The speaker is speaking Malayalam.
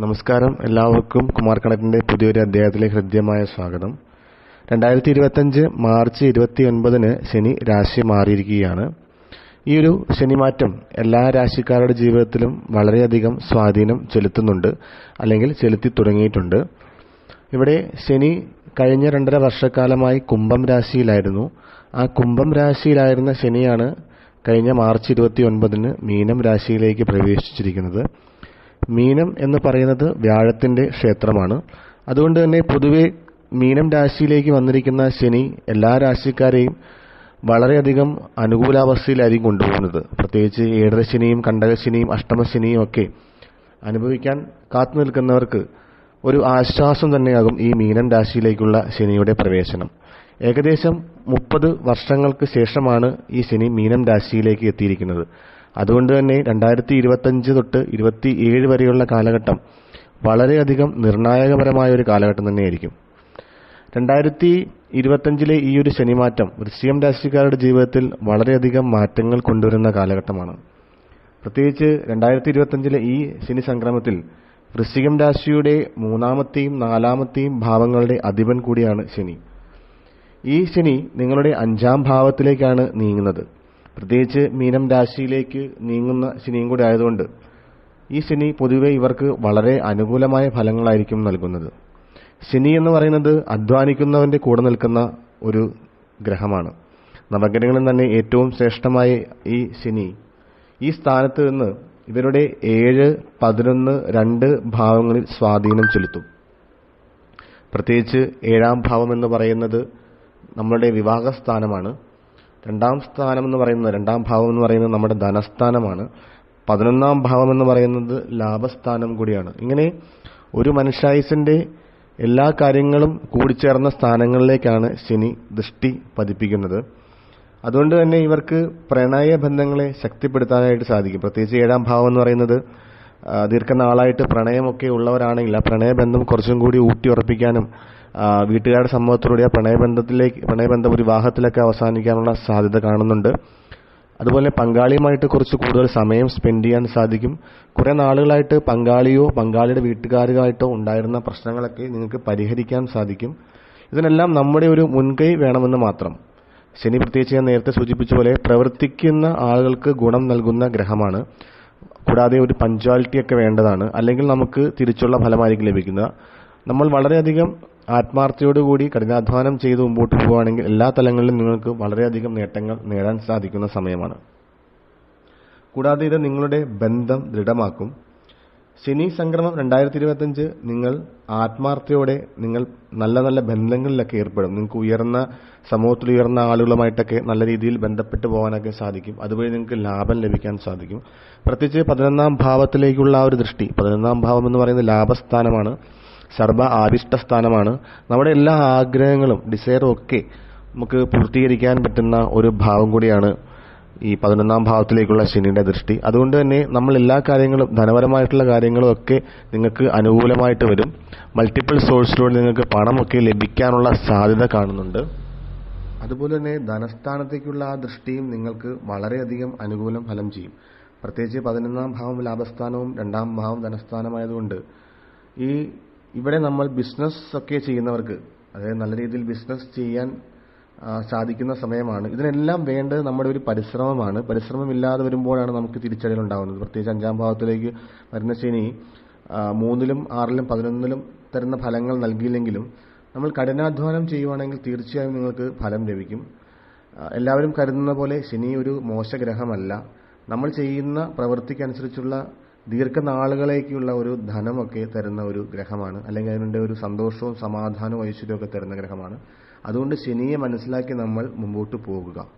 നമസ്കാരം. എല്ലാവർക്കും കുമാർ കണക്കിന്റെ പുതിയൊരു അധ്യായത്തിലേക്ക് ഹൃദ്യമായ സ്വാഗതം. രണ്ടായിരത്തി ഇരുപത്തഞ്ച് മാർച്ച് ഇരുപത്തി ഒൻപതിന് ശനി രാശി മാറിയിരിക്കുകയാണ്. ഈ ഒരു ശനിമാറ്റം എല്ലാ രാശിക്കാരുടെ ജീവിതത്തിലും വളരെയധികം സ്വാധീനം ചെലുത്തുന്നുണ്ട് അല്ലെങ്കിൽ ചെലുത്തി തുടങ്ങിയിട്ടുണ്ട്. ഇവിടെ ശനി കഴിഞ്ഞ രണ്ടര വർഷക്കാലമായി കുംഭം രാശിയിലായിരുന്നു. ആ കുംഭം രാശിയിലായിരുന്ന ശനിയാണ് കഴിഞ്ഞ മാർച്ച് ഇരുപത്തി ഒൻപതിന് മീനം രാശിയിലേക്ക് പ്രവേശിച്ചിരിക്കുന്നത്. മീനം എന്ന് പറയുന്നത് വ്യാഴത്തിന്റെ ക്ഷേത്രമാണ്. അതുകൊണ്ട് തന്നെ പൊതുവെ മീനം രാശിയിലേക്ക് വന്നിരിക്കുന്ന ശനി എല്ലാ രാശിക്കാരെയും വളരെയധികം അനുകൂലാവസ്ഥയിലായിരിക്കും കൊണ്ടുപോകുന്നത്. പ്രത്യേകിച്ച് ഏഴരശനിയും കണ്ടകശനിയും അഷ്ടമശനിയും ഒക്കെ അനുഭവിക്കാൻ കാത്തു നിൽക്കുന്നവർക്ക് ഒരു ആശ്വാസം തന്നെയാകും ഈ മീനം രാശിയിലേക്കുള്ള ശനിയുടെ പ്രവേശനം. ഏകദേശം മുപ്പത് വർഷങ്ങൾക്ക് ശേഷമാണ് ഈ ശനി മീനം രാശിയിലേക്ക് എത്തിയിരിക്കുന്നത്. അതുകൊണ്ട് തന്നെ രണ്ടായിരത്തി ഇരുപത്തഞ്ച് തൊട്ട് ഇരുപത്തി ഏഴ് വരെയുള്ള കാലഘട്ടം വളരെയധികം നിർണായകപരമായ ഒരു കാലഘട്ടം തന്നെയായിരിക്കും. രണ്ടായിരത്തി ഇരുപത്തഞ്ചിലെ ഈ ഒരു ശനിമാറ്റം വൃശ്ചികം രാശിക്കാരുടെ ജീവിതത്തിൽ വളരെയധികം മാറ്റങ്ങൾ കൊണ്ടുവരുന്ന കാലഘട്ടമാണ്. പ്രത്യേകിച്ച് രണ്ടായിരത്തി ഇരുപത്തഞ്ചിലെ ഈ ശനി സംക്രമത്തിൽ വൃശ്ചികം രാശിയുടെ മൂന്നാമത്തെയും നാലാമത്തെയും ഭാവങ്ങളുടെ അധിപൻ കൂടിയാണ് ശനി. ഈ ശനി നിങ്ങളുടെ അഞ്ചാം ഭാവത്തിലേക്കാണ് നീങ്ങുന്നത്. പ്രത്യേകിച്ച് മീനം രാശിയിലേക്ക് നീങ്ങുന്ന ശനിയും കൂടി ആയതുകൊണ്ട് ഈ ശനി പൊതുവെ ഇവർക്ക് വളരെ അനുകൂലമായ ഫലങ്ങളായിരിക്കും നൽകുന്നത്. ശനി എന്ന് പറയുന്നത് അധ്വാനിക്കുന്നവന്റെ കൂടെ നിൽക്കുന്ന ഒരു ഗ്രഹമാണ്. നവഗ്രഹങ്ങളിൽ തന്നെ ഏറ്റവും ശ്രേഷ്ഠമായ ഈ ശനി. ഈ സ്ഥാനത്ത് നിന്ന് ഇവരുടെ ഏഴ് പതിനൊന്ന് രണ്ട് ഭാവങ്ങളിൽ സ്വാധീനം ചെലുത്തും. പ്രത്യേകിച്ച് ഏഴാം ഭാവം എന്ന് പറയുന്നത് നമ്മുടെ വിവാഹസ്ഥാനമാണ്. രണ്ടാം സ്ഥാനം എന്ന് പറയുന്നത് രണ്ടാം ഭാവം എന്ന് പറയുന്നത് നമ്മുടെ ധനസ്ഥാനമാണ്. പതിനൊന്നാം ഭാവം എന്ന് പറയുന്നത് ലാഭസ്ഥാനം കൂടിയാണ്. ഇങ്ങനെ ഒരു മനുഷ്യായുസിന്റെ എല്ലാ കാര്യങ്ങളും കൂടിച്ചേർന്ന സ്ഥാനങ്ങളിലേക്കാണ് ശനി ദൃഷ്ടി പതിപ്പിക്കുന്നത്. അതുകൊണ്ട് തന്നെ ഇവർക്ക് പ്രണയ ബന്ധങ്ങളെ ശക്തിപ്പെടുത്താനായിട്ട് സാധിക്കും. പ്രത്യേകിച്ച് ഏഴാം ഭാവം എന്ന് പറയുന്നത് ദീർഘനാളായിട്ട് പ്രണയമൊക്കെ ഉള്ളവരാണെങ്കിൽ ആ പ്രണയബന്ധം കുറച്ചും കൂടി ഊട്ടിയുറപ്പിക്കാനും വീട്ടുകാരുടെ സമ്മതത്തോടെ ആ പ്രണയബന്ധത്തിലേക്ക് പ്രണയബന്ധം ഒരു വിവാഹത്തിലൊക്കെ അവസാനിക്കാനുള്ള സാധ്യത കാണുന്നുണ്ട്. അതുപോലെ പങ്കാളിയുമായിട്ട് കുറച്ച് കൂടുതൽ സമയം സ്പെൻഡ് ചെയ്യാൻ സാധിക്കും. കുറെ നാളുകളായിട്ട് പങ്കാളിയോ പങ്കാളിയുടെ വീട്ടുകാരുമായിട്ടോ ഉണ്ടായിരുന്ന പ്രശ്നങ്ങളൊക്കെ നിങ്ങൾക്ക് പരിഹരിക്കാൻ സാധിക്കും. ഇതിനെല്ലാം നമ്മുടെ ഒരു മുൻകൈ വേണമെന്ന് മാത്രം. ശനി പ്രത്യേകിച്ച് ഞാൻ നേരത്തെ സൂചിപ്പിച്ച പോലെ പ്രവർത്തിക്കുന്ന ആളുകൾക്ക് ഗുണം നൽകുന്ന ഗ്രഹമാണ്. കൂടാതെ ഒരു പഞ്ച്വാലിറ്റി ഒക്കെ വേണ്ടതാണ്. അല്ലെങ്കിൽ നമുക്ക് തിരിച്ചുള്ള ഫലമായിരിക്കും ലഭിക്കുന്നത്. നമ്മൾ വളരെയധികം ആത്മാർത്ഥയോടുകൂടി കഠിനാധ്വാനം ചെയ്ത് മുമ്പോട്ട് പോവുകയാണെങ്കിൽ എല്ലാ തലങ്ങളിലും നിങ്ങൾക്ക് വളരെയധികം നേട്ടങ്ങൾ നേടാൻ സാധിക്കുന്ന സമയമാണ്. കൂടാതെ ഇത് നിങ്ങളുടെ ബന്ധം ദൃഢമാക്കും. ശനി സംക്രമം രണ്ടായിരത്തി ഇരുപത്തഞ്ച് നിങ്ങൾ ആത്മാർത്ഥയോടെ നിങ്ങൾ നല്ല നല്ല ബന്ധങ്ങളിലൊക്കെ ഏർപ്പെടും. നിങ്ങൾക്ക് ഉയർന്ന സമൂഹത്തിൽ ഉയർന്ന ആളുകളുമായിട്ടൊക്കെ നല്ല രീതിയിൽ ബന്ധപ്പെട്ട് പോകാനൊക്കെ സാധിക്കും. അതുവഴി നിങ്ങൾക്ക് ലാഭം ലഭിക്കാൻ സാധിക്കും. പ്രത്യേകിച്ച് പതിനൊന്നാം ഭാവത്തിലേക്കുള്ള ആ ഒരു ദൃഷ്ടി പതിനൊന്നാം ഭാവം എന്ന് പറയുന്നത് ലാഭസ്ഥാനമാണ് സർവ ആവിഷ്ട സ്ഥാനമാണ് നമ്മുടെ എല്ലാ ആഗ്രഹങ്ങളും ഡിസയറും ഒക്കെ നമുക്ക് പൂർത്തീകരിക്കാൻ പറ്റുന്ന ഒരു ഭാവം കൂടിയാണ് ഈ പതിനൊന്നാം ഭാവത്തിലേക്കുള്ള ശനിയുടെ ദൃഷ്ടി. അതുകൊണ്ട് തന്നെ നമ്മൾ എല്ലാ കാര്യങ്ങളും ധനപരമായിട്ടുള്ള കാര്യങ്ങളും ഒക്കെ നിങ്ങൾക്ക് അനുകൂലമായിട്ട് വരും. മൾട്ടിപ്പിൾ സോഴ്സിലൂടെ നിങ്ങൾക്ക് പണമൊക്കെ ലഭിക്കാനുള്ള സാധ്യത കാണുന്നുണ്ട്. അതുപോലെ തന്നെ ധനസ്ഥാനത്തേക്കുള്ള ആ ദൃഷ്ടിയും നിങ്ങൾക്ക് വളരെയധികം അനുകൂലം ഫലം ചെയ്യും. പ്രത്യേകിച്ച് പതിനൊന്നാം ഭാവം ലാഭസ്ഥാനവും രണ്ടാം ഭാവം ധനസ്ഥാനമായതുകൊണ്ട് ഈ ഇവിടെ നമ്മൾ ബിസിനസ് ഒക്കെ ചെയ്യുന്നവർക്ക് അതായത് നല്ല രീതിയിൽ ബിസിനസ് ചെയ്യാൻ സാധിക്കുന്ന സമയമാണ്. ഇതിനെല്ലാം വേണ്ടത് നമ്മുടെ ഒരു പരിശ്രമമാണ്. പരിശ്രമം ഇല്ലാതെ വരുമ്പോഴാണ് നമുക്ക് തിരിച്ചടികൾ ഉണ്ടാകുന്നത് പ്രത്യേകിച്ച് അഞ്ചാം ഭാവത്തിലേക്ക് വരുന്ന ശനി മൂന്നിലും ആറിലും പതിനൊന്നിലും തരുന്ന ഫലങ്ങൾ നൽകിയില്ലെങ്കിലും നമ്മൾ കഠിനാധ്വാനം ചെയ്യുവാണെങ്കിൽ തീർച്ചയായും നിങ്ങൾക്ക് ഫലം ലഭിക്കും. എല്ലാവരും കരുതുന്ന പോലെ ശനി ഒരു മോശഗ്രഹമല്ല. നമ്മൾ ചെയ്യുന്ന പ്രവൃത്തിക്കനുസരിച്ചുള്ള ദീർഘനാളുകളേക്കുള്ള ഒരു ധനമൊക്കെ തരുന്ന ഒരു ഗ്രഹമാണ്. അല്ലെങ്കിൽ അതിനുണ്ട് ഒരു സന്തോഷവും സമാധാനവും ഐശ്വര്യവും ഒക്കെ തരുന്ന ഗ്രഹമാണ്. അതുകൊണ്ട് ശനിയെ മനസ്സിലാക്കി നമ്മൾ മുമ്പോട്ട് പോകുക.